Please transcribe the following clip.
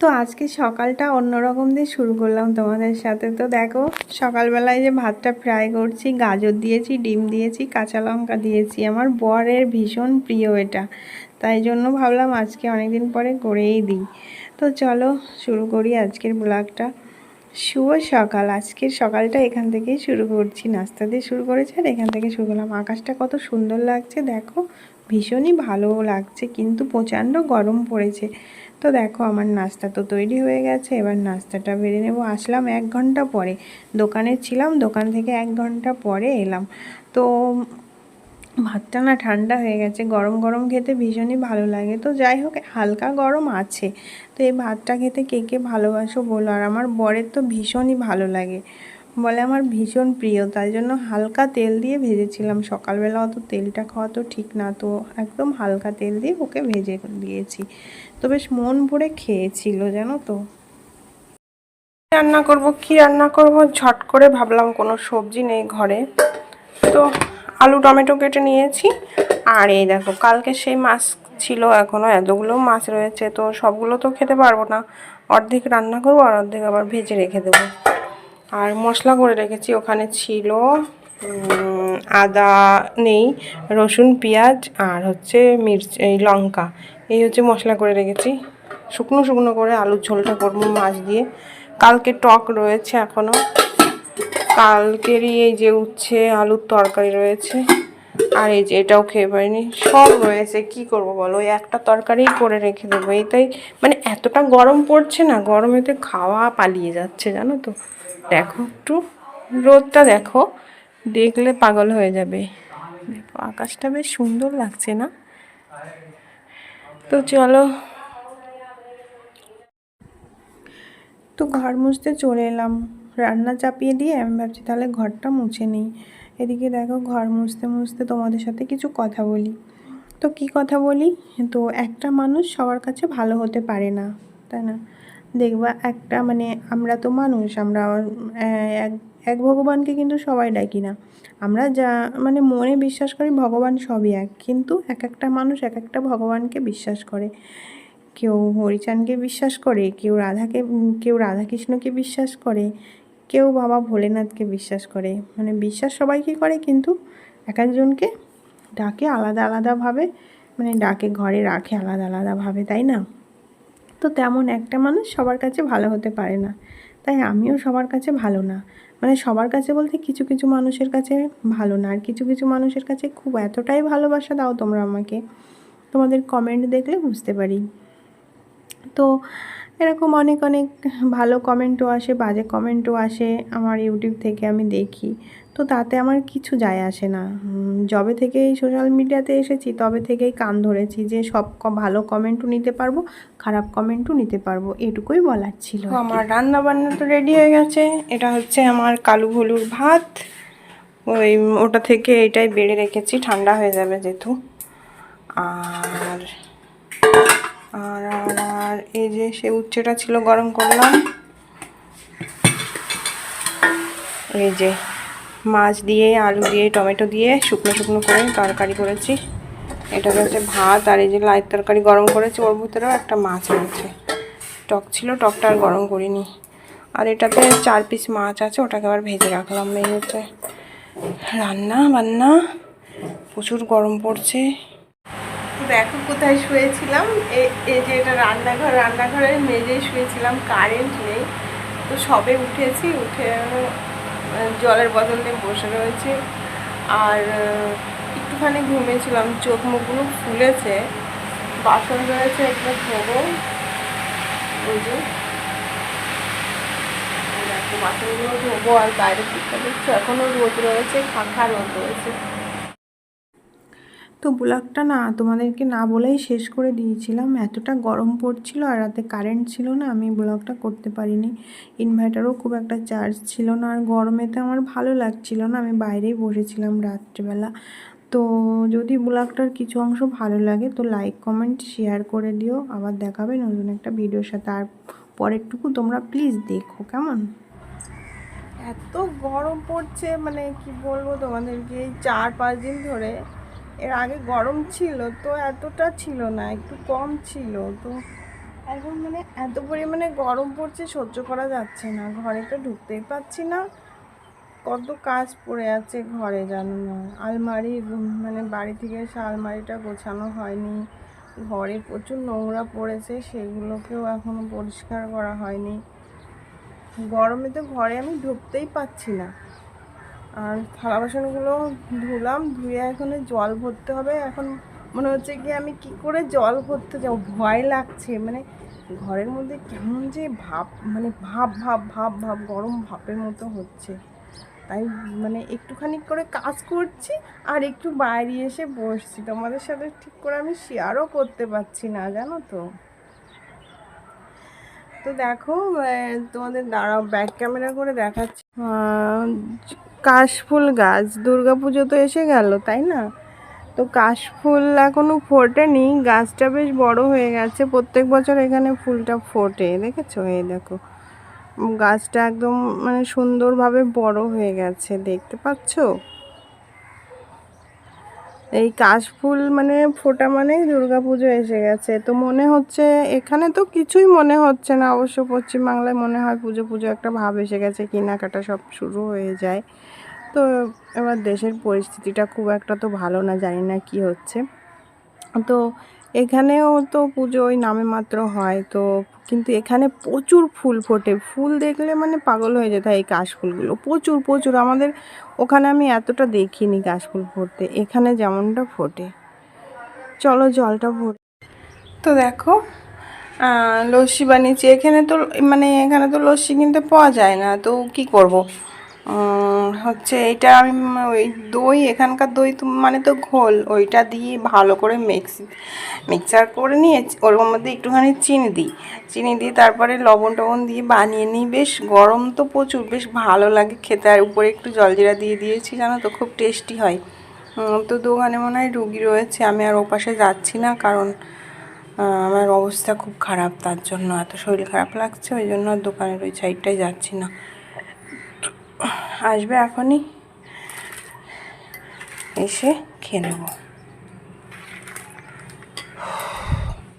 তো আজকে সকালটা অন্যরকম দিয়ে শুরু করলাম তোমাদের সাথে। তো দেখো, সকালবেলায় যে ভাতটা ফ্রাই করছি, গাজর দিয়েছি, ডিম দিয়েছি, কাঁচা লঙ্কা দিয়েছি, আমার বরের ভীষণ প্রিয় এটা। তাই জন্য ভাবলাম আজকে অনেকদিন পরে করেই দিই। তো চলো শুরু করি আজকের ব্লগটা। শুভ সকাল। আজকের সকালটা এখান থেকেই শুরু করছি। নাস্তা দিয়ে শুরু করেছি আর এখান থেকে শুরু করলাম। আকাশটা কত সুন্দর লাগছে, দেখো। ভীষণই ভালো লাগছে, কিন্তু প্রচণ্ড গরম পড়েছে। তো দেখো, আমার নাস্তা তো তৈরি হয়ে গেছে, এবার নাস্তাটা বেড়ে নেব। আসলাম এক ঘণ্টা পরে। দোকানে ছিলাম, দোকান থেকে এক ঘণ্টা পরে এলাম। তো ভাতটা না ঠান্ডা হয়ে গেছে, গরম গরম খেতে ভীষণই ভালো লাগে। তো যাই হোক, হালকা গরম আছে। তো এই ভাতটা খেতে কে কে ভালোবাসো বলো? আর আমার বরের তো ভীষণই ভালো লাগে। বলে আমার ভীষণ প্রিয়, তাই জন্য হালকা তেল দিয়ে ভেজেছিলাম। সকালবেলা অত তেলটা খাওয়া তো ঠিক না, তো একদম হালকা তেল দিয়ে ওকে ভেজে দিয়েছি। তো বেশ মন ভরে খেয়েছিল, জানো তো। রান্না করব, কি রান্না করব? ঝট করে ভাবলাম কোনো সবজি নেই ঘরে। তো আলু, টমেটো কেটে নিয়েছি। আর এই দেখো, কালকে সেই মাছ ছিল এখনও এতগুলো মাছ রয়েছে, তো সবগুলো তো খেতে পারব না। অর্ধেক রান্না করব আর অর্ধেক আবার ভেজে রেখে দেবো। আর মশলা করে রেখেছি, ওখানে ছিল আদা নেই, রসুন, পেঁয়াজ আর হচ্ছে মির্চ, এই লঙ্কা। এই হচ্ছে মশলা করে রেখেছি। শুকনো শুকনো করে আলুর ঝোলটা করব মাছ দিয়ে। কালকে টক রয়েছে এখনও কালকেরই এই যে উচ্ছে আলুর তরকারি রয়েছে। আর এই যে এটাও খেয়ে পারিনি। সব রয়েছে, কি করব বলো? ওই একটা তরকারিই করে রেখে দেবো। এটাই মানে এতটা গরম পড়ছে না, গরমেতে খাওয়া পালিয়ে যাচ্ছে, জানো তো? দেখো, একটু রোদটা দেখো, দেখলে পাগল হয়ে যাবে। দেখো, আকাশটা বেশ সুন্দর লাগছে না? তো চলো। তো ঘর মুছতে চলে এলাম। রান্না চাপিয়ে দিয়ে আমি ভাবছি তাহলে ঘরটা মুছে নিই। এদিকে দেখো, ঘর মুছতে মুছতে তোমাদের সাথে কিছু কথা বলি। তো কি কথা বলি? তো একটা মানুষ সবার কাছে ভালো হতে পারে না, তাই না? দেখবা একটা মানে আমরা তো মানুষ, আমরা এক এক ভগবানকে কিন্তু সবাই ডাকি না। আমরা যা মানে মনে বিশ্বাস করি ভগবান সবই এক, কিন্তু এক একটা মানুষ এক একটা ভগবানকে বিশ্বাস করে। কেউ হরিচানকে বিশ্বাস করে, কেউ রাধাকে কেউ রাধাকৃষ্ণকে বিশ্বাস করে কেউ বাবা ভোলেনাথকে বিশ্বাস করে। মানে বিশ্বাস সবাইকে করে, কিন্তু এক একজনকে ডাকে আলাদা আলাদাভাবে। মানে ডাকে, ঘরে রাখে আলাদা আলাদাভাবে, তাই না? তো তেমন একটা মানুষ সবার কাছে ভালো হতে পারে না। তাই আমিও সবার কাছে ভালো না। মানে সবার কাছে বলতে কিছু কিছু মানুষের কাছে ভালো না। আর কিছু কিছু মানুষের কাছে খুব এতটাই ভালোবাসা দাও তোমরা আমাকে। তোমাদের কমেন্ট দেখলে বুঝতে পারি। তো এরকম অনেক অনেক ভালো কমেন্টও আসে, বাজে কমেন্টও আসে আমার ইউটিউব থেকে আমি দেখি। তো তাতে আমার কিছু যায় আসে না। যবে থেকে এই সোশ্যাল মিডিয়াতে এসেছি, তবে থেকেই কান ধরেছি যে সব ভালো কমেন্টও নিতে পারব, খারাপ কমেন্টও নিতে পারব, এটুকুই বলার ছিল আমার রান্না বান্না তো রেডি হয়ে গেছে। এটা হচ্ছে আমার কালু ভলুর ভাত। ওই ওটা থেকে এটাই বেড়ে রেখেছি, ঠান্ডা হয়ে যাবে যেহেতু। আর আর আর এই যে সে উচ্ছেটা ছিল গরম করলাম। এই যে মাছ দিয়ে, আলু দিয়ে, টমেটো দিয়ে শুকনো শুকনো করে তরকারি করেছি। এটা হচ্ছে ভাত আর এই যে লাইট তরকারি গরম করেছি। ওর ভিতরেও একটা মাছ রয়েছে টক ছিল, টকটা আর গরম করিনি। আর এটাতে চার পিস মাছ আছে, ওটাকে আবার ভেজে রাখলাম। এই হচ্ছে রান্না বান্না। প্রচুর গরম পড়ছে। দেখো কোথায় শুয়েছিলাম? এই যে এটা রান্নাঘর, রান্নাঘরের মেঝেই শুয়েছিলাম কারেন্ট নেই। তো সবে উঠেছি, উঠে জলের বোতল নিয়ে বসে রয়েছি। আর একটুখানি ঘুমিয়েছিলাম চোখ মুখগুলো ফুলেছে। বাসন রয়েছে একটা ধোবো। যে। বাসনগুলো ধোবো আর বাইরের দিকটা এখনও রোদ রয়েছে, ফাঁকা রোদ রয়েছে। তো ব্লগটা না তোমাদেরকে না বলেই শেষ করে দিয়েছিলাম। এতটা গরম পড়ছিল আর রাতে কারেন্ট ছিল না, আমি ব্লগটা করতে পারিনি। ইনভার্টারও খুব একটা চার্জ ছিল না আর গরমেতে আমার ভালো লাগছিল না। আমি বাইরেই বসেছিলাম রাত্রিবেলা। তো যদি ব্লগটার কিছু অংশ ভালো লাগে তো লাইক কমেন্ট শেয়ার করে দিও। আবার দেখাবে নতুন একটা ভিডিওর সাথে। আর পরেরটুকু তোমরা প্লিজ দেখো, কেমন? এত গরম পড়ছে মানে কি বলব তোমাদেরকে, এই চার পাঁচ দিন ধরে। এর আগে গরম ছিল, তো এতটা ছিল না, একটু কম ছিল, তো এখন মানে এত পরিমাণে গরম পড়ছে, সহ্য করা যাচ্ছে না। ঘরে তো ঢুকতেই পাচ্ছি না। কত কাজ পড়ে আছে ঘরে জানো না। আলমারি মানে বাড়ি থেকে এসে আলমারিটা গোছানো হয়নি। ঘরে প্রচুর নোংরা পড়েছে, সেগুলোকেও এখনও পরিষ্কার করা হয়নি। গরমে তো ঘরে আমি ঢুকতেই পাচ্ছি না। আর থালা বাসনগুলো ধুলাম, ধুয়ে এখন জল ভরতে হবে। এখন মনে হচ্ছে কি আমি কি করে জল ভরতে যাব? ভয় লাগছে। মানে ঘরের মধ্যে কেমন যে ভাব মানে ভাব ভাব ভাব ভাব, গরম ভাপের মতো হচ্ছে। তাই মানে একটুখানি করে কাজ করছি আর একটু বাইরে এসে বসছি। তোমাদের সাথে ঠিক করে আমি শেয়ারও করতে পারছি না, জানো তো? তো দেখো তোমাদের দাঁড়াও ব্যাক ক্যামেরা করে দেখাচ্ছি। কাশফুল গাছ দুর্গাপুজো তো এসে গেল, তাই না? তো কাশফুল এখনও ফোটেনি, গাছটা বেশ বড় হয়ে গেছে, প্রত্যেক বছর এখানে ফুলটা ফোটে, দেখেছ? এই দেখো, গাছটা একদম মানে সুন্দরভাবে বড় হয়ে গেছে, দেখতে পাচ্ছো? এই কাশফুল মানে ফোটা মানেই দুর্গাপুজো এসে গেছে। তো মনে হচ্ছে, এখানে তো কিছুই মনে হচ্ছে না। অবশ্য পশ্চিমবাংলায় মনে হয় পুজো পুজো একটা ভাব এসে গেছে, কেনাকাটা সব শুরু হয়ে যায়। তো এবার দেশের পরিস্থিতিটা খুব একটা তো ভালো না, জানি না কি হচ্ছে। তো এখানেও তো পুজো ওই নামে মাত্র হয়, তো কিন্তু এখানে প্রচুর ফুল ফোটে। ফুল দেখলে মানে পাগল হয়ে যেতে এই কাশফুলগুলো প্রচুর প্রচুর। আমাদের ওখানে আমি এতটা দেখিনি কাশফুল ফুটতে। এখানে যেমনটা ফোটে। চলো জলটা ভর তো দেখো লস্যি বানিয়েছি। এখানে তো মানে এখানে তো লস্যি কিনতে পাওয়া যায় না, তো কি করব? হচ্ছে এটা আমি ওই দই, এখানকার দই তো মানে তো ঘোল, ওইটা দিয়ে ভালো করে মিক্স মিক্সচার করে নিয়ে ওর মধ্যে একটুখানি চিনি দিই। চিনি দিয়ে তারপরে লবণ টবণ দিয়ে বানিয়ে নিই। বেশ গরম তো প্রচুর, বেশ ভালো লাগে খেতে। আর উপরে একটু জলজিরা দিয়ে দিয়েছি, জানো তো, খুব টেস্টি হয়। তো দোকানে মনে হয় রুগী রয়েছে, আমি আর ওপাশে যাচ্ছি না, কারণ আমার অবস্থা খুব খারাপ, তার জন্য এত শরীর খারাপ লাগছে, ওই জন্য দোকানের ওই সাইডটাই যাচ্ছি না। আসবে এখনই। এসে খেয়ে নেব।